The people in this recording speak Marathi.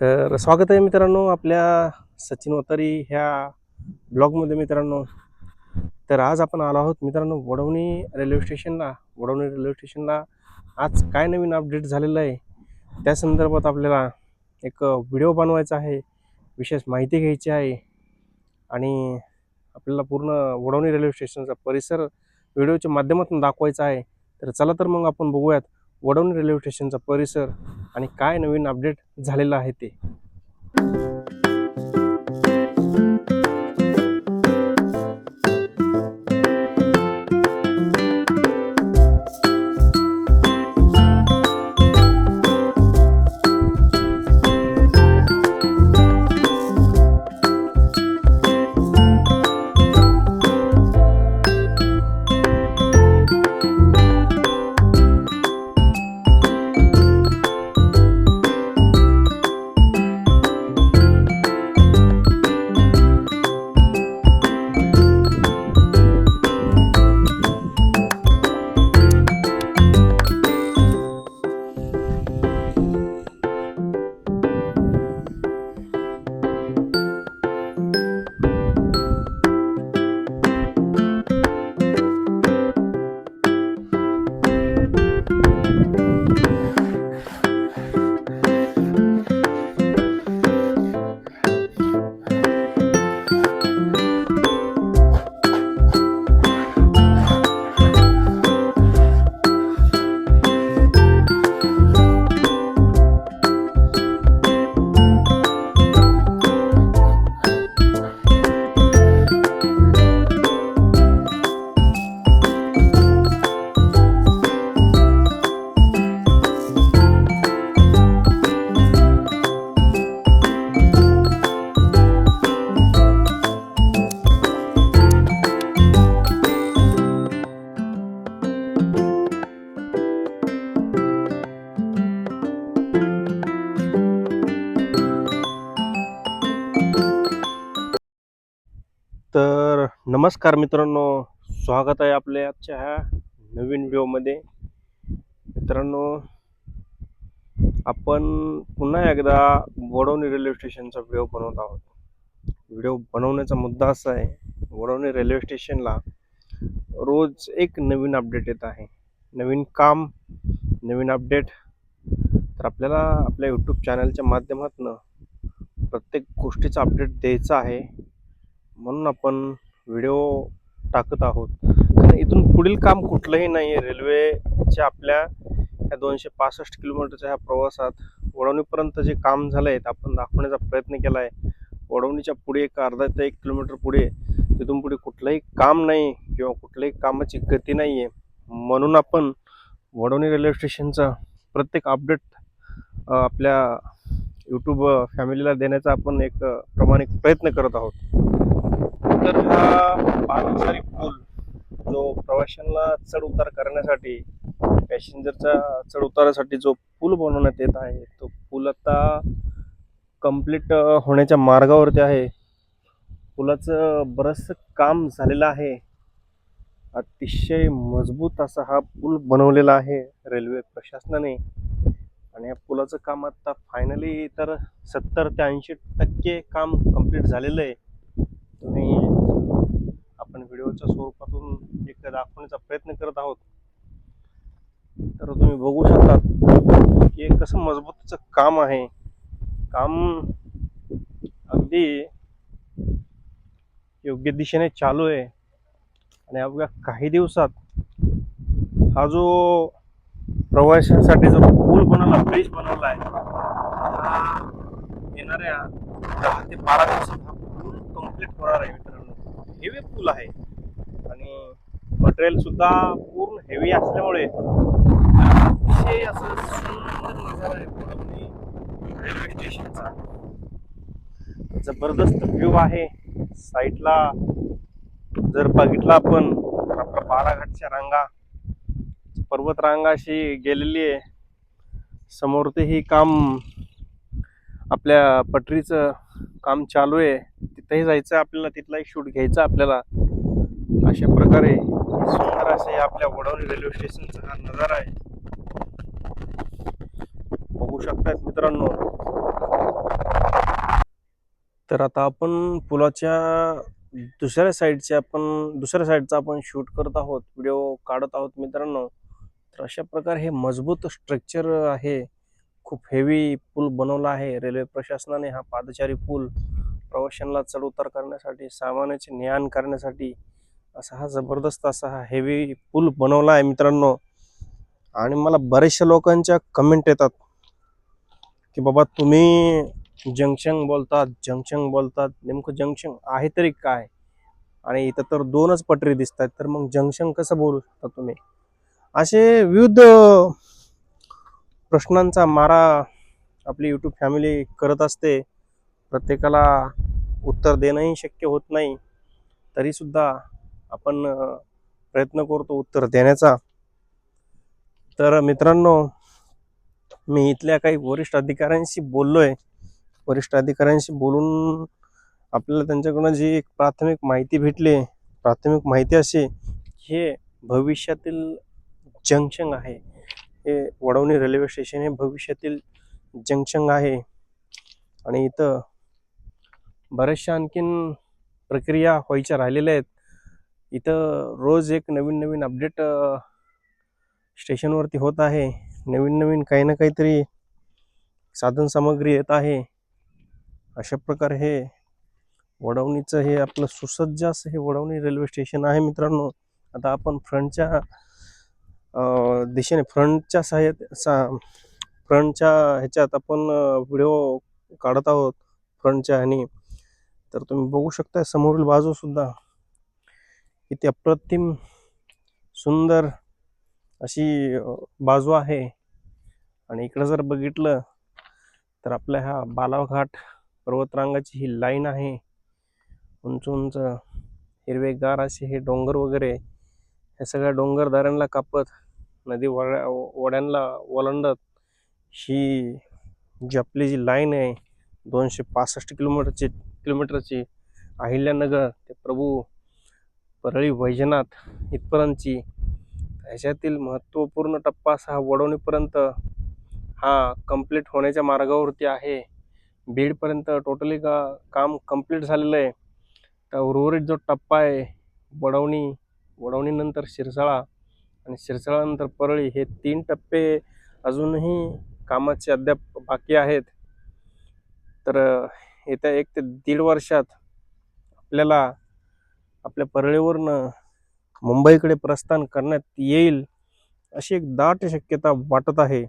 तर स्वागत आहे मित्रांनो आपल्या सचिन ओतारी ह्या ब्लॉगमध्ये मित्रांनो. तर आज आपण आलो आहोत मित्रांनो वडवणी रेल्वे स्टेशनला. वडवणी रेल्वे स्टेशनला आज काय नवीन अपडेट झालेलं आहे? त्या संदर्भात आपल्याला एक व्हिडिओ बनवायचा आहे. विशेष माहिती घ्यायची आहे. आणि आपल्याला पूर्ण वडवणी रेल्वे स्टेशनचा परिसर व्हिडिओच्या माध्यमातून दाखवायचा आहे. तर चला तर मग आपण बघूयात. वडवणी रेल्वे स्टेशनचा परिसर आणि काय नवीन अपडेट झालेलं आहे ते. नमस्कार मित्रांनो स्वागत आहे आपल्या आजच्या ह्या नवीन व्हिडिओमध्ये. मित्रांनो आपण पुन्हा एकदा वडवणी रेल्वे स्टेशनचा व्हिडिओ बनवत आहोत. व्हिडिओ बनवण्याचा मुद्दा असा आहे वडवणी रेल्वे स्टेशनला रोज एक नवीन अपडेट येत आहे. नवीन काम नवीन अपडेट. तर आपल्याला आपल्या यूट्यूब चॅनलच्या माध्यमातून प्रत्येक गोष्टीचा अपडेट द्यायचा आहे. म्हणून आपण व्हिडिओ टाकत आहोत. कारण इथून पुढील काम कुठलंही नाही आहे. रेल्वेच्या आपल्या ह्या दोनशे पासष्ट किलोमीटरच्या ह्या प्रवासात वडवणीपर्यंत जे काम झालं आहे ते आपण दाखवण्याचा प्रयत्न केला आहे वडवणीच्या पुढे एक अर्धा ते एक किलोमीटर पुढे तिथून पुढे कुठलंही काम नाही किंवा कुठल्याही कामाची गती नाही आहे म्हणून आपण वडवणी रेल्वे स्टेशनचा प्रत्येक अपडेट आपल्या यूट्यूब फॅमिलीला देण्याचा आपण एक प्रामाणिक प्रयत्न करत आहोत. तर हा पादचारी पूल जो प्रवाशांना चढ उतार करण्यासाठी पॅसेंजरचा चढ उतारासाठी जो पूल बनवण्यात येत आहे तो पूल आता कंप्लीट होण्याच्या मार्गावरती आहे. पुलाचं बरंचसं काम झालेलं आहे. अतिशय मजबूत असा हा पूल बनवलेला आहे रेल्वे प्रशासनाने. आणि या पुलाचं काम आता फायनली तर सत्तर ते ऐंशी टक्के काम कंप्लीट झालेलं आहे. तुम्ही आपण व्हिडिओच्या स्वरूपातून एक दाखवण्याचा प्रयत्न करत आहोत. तर तुम्ही बघू शकता की एक कसं मजबूतीचं काम आहे. काम अगदी योग्य दिशेने चालू आहे. आणि अवघ्या काही दिवसात हा जो प्रवाशांसाठी जो पूल बनवला ब्रिज बनवला आहे हा येणाऱ्या दहा ते बारा दिवसात हा पूल कंप्लीट होणार आहे मित्र हेवी पूल आहे. आणि मटेरियल सुद्धा पूर्ण हेवी असल्यामुळे अतिशय असं सुंदर नजारा आहे. वडवणी रेल्वे स्टेशनचा जबरदस्त व्ह्यू आहे. साईडला जर बघितला आपण तर आपल्या बाराघाटच्या रांगा पर्वत रांगाशी गेलेली आहे. समोर ते ही काम आपल्या पटरीचं काम चालू आहे. तिथेही जायचं आपल्याला तिथला एक शूट घ्यायचा आपल्याला. अशा प्रकारे सुंदर असे आपल्या वडवणी रेल्वे स्टेशनचा हा नजारा आहे. बघू शकतात मित्रांनो. तर आता आपण पुलाच्या दुसऱ्या साईडचे आपण दुसऱ्या साईडचा आपण शूट करत आहोत व्हिडिओ काढत आहोत मित्रांनो. तर अशा प्रकारे हे मजबूत स्ट्रक्चर आहे. खूप हेवी पूल बनवला आहे. रेल्वे प्रशासनाने हा पादचारी पूल प्रवाशांना चढ उतार करण्यासाठी सामानाचे ने आण करण्यासाठी असा हा जबरदस्त असा हा हेवी पूल बनवला आहे मित्रांनो. आणि मला बऱ्याचशा लोकांच्या कमेंट येतात की बाबा तुम्ही जंक्शन बोलतात जंक्शन बोलतात. नेमकं जंक्शन आहे तरी काय? आणि इथं तर दोनच पटरी दिसत आहेत तर मग जंक्शन कसं बोलू शकता तुम्ही? असे विविध प्रश्नांचा मारा आपली यूट्यूब फॅमिली करत असते. प्रत्येकाला उत्तर देणंही शक्य होत नाही. तरीसुद्धा आपण प्रयत्न करतो उत्तर देण्याचा. तर मित्रांनो मी इथल्या काही वरिष्ठ अधिकाऱ्यांशी बोललोय. वरिष्ठ अधिकाऱ्यांशी बोलून आपल्याला त्यांच्याकडून जी एक प्राथमिक माहिती भेटली प्राथमिक माहिती अशी हे भविष्यातील जंक्शन आहे. हे वडवणी रेल्वे स्टेशन हे भविष्यातील जंक्शन आहे. आणि इथं बऱ्याचशा आणखीन प्रक्रिया व्हायच्या राहिलेल्या आहेत. इथं रोज एक नवीन नवीन अपडेट स्टेशनवरती होत आहे. नवीन नवीन काही ना काहीतरी साधनसामग्री येत आहे. अशा प्रकारे हे वडवणीचं हे आपलं सुसज्ज असं हे वडवणी रेल्वे स्टेशन आहे मित्रांनो. आता आपण फ्रंटच्या दिशेने फ्रंटच्या साह्यात सा फ्रंटच्या ह्याच्यात आपण व्हिडिओ काढत आहोत. फ्रंटच्या आणि तर तुम्ही बघू शकता समोरील बाजू सुद्धा किती अप्रतिम सुंदर अशी बाजू आहे. आणि इकडं जर बघितलं तर आपल्या ह्या बालाघाट पर्वतरांगाची ही लाईन आहे. उंच उंच हिरवेगार असे हे डोंगर वगैरे हे सगळ्या डोंगरदाऱ्यांना कापत नदी वड्या वड्यांना ओलांडत ही जी आपली जी लाईन आहे दोनशे पासष्ट किलोमीटरची किलोमीटरची अहिल्यानगर ते प्रभू परळी वैजनाथ इथपर्यंतची. ह्याच्यातील महत्त्वपूर्ण टप्पा असा हा वडवणीपर्यंत हा कंप्लीट होण्याच्या मार्गावरती आहे. बीडपर्यंत टोटली का काम कंप्लीट झालेलं आहे. तर उर्वरित जो टप्पा आहे वडवणी वडवणीनंतर शिरसाळा आणि शिरसाळानंतर परळी हे तीन टप्पे अजूनही कामाचे अद्याप बाकी आहेत. तर येत्या एक ते दीड वर्षात आपल्याला आपल्या परळीवरनं मुंबईकडे प्रस्थान करण्यात येईल अशी एक दाट शक्यता वाटत आहे.